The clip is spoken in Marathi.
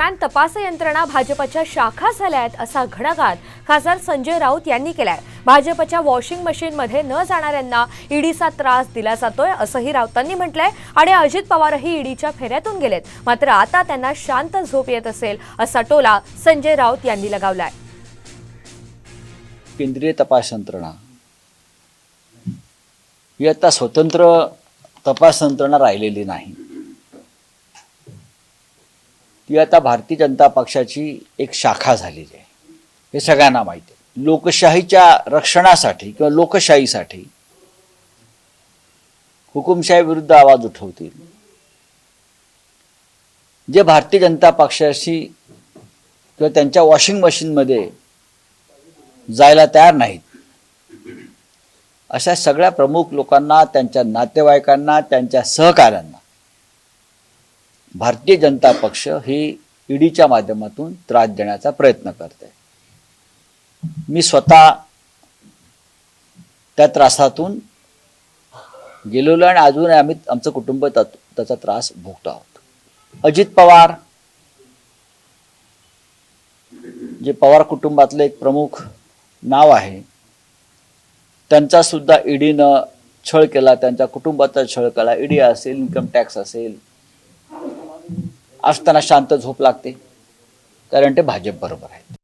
दरम्यान तपास यंत्रणा भाजपच्या शाखा झाल्या आहेत असा घणाघात खासदार संजय राऊत यांनी केलाय. भाजपच्या वॉशिंग मशीनमध्ये न जाणाऱ्यांना ईडीचा त्रास दिला जातोय असंही राऊतांनी म्हटलंय आणि अजित पवारही ईडीच्या फेऱ्यातून गेलेत. मात्र आता त्यांना शांत झोप येत असेल असा टोला संजय राऊत यांनी लगावलाय. केंद्रीय तपास यंत्रणा. ही आता स्वतंत्र तपास यंत्रणा राहिलेली नाही. ती आता भारतीय जनता पक्षाची एक शाखा झालेली आहे. हे सगळ्यांना माहिती आहे. लोकशाहीच्या रक्षणासाठी किंवा लोकशाहीसाठी हुकुमशाही विरुद्ध आवाज उठवतील. जे भारतीय जनता पक्षाशी किंवा त्यांच्या वॉशिंग मशीनमध्ये जायला तयार नाहीत अशा सगळ्या प्रमुख लोकांना त्यांच्या नातेवाईकांना त्यांच्या सहकाऱ्यांना भारतीय जनता पक्ष ही ईडीच्या माध्यमातून त्रास देण्याचा प्रयत्न करते. मी स्वतः त्या त्रासातून गेलेलो आणि अजून आम्ही आमचं कुटुंब त्याचा त्रास भोगतो आहोत. अजित पवार जे पवार कुटुंबातलं एक प्रमुख नाव आहे त्यांचा सुद्धा ईडीनं छळ केला त्यांच्या कुटुंबाचा छळ केला ईडी असेल इन्कम टॅक्स असेल असताना शांत झोप लागते. कारण ते भाजप बरोबर आहेत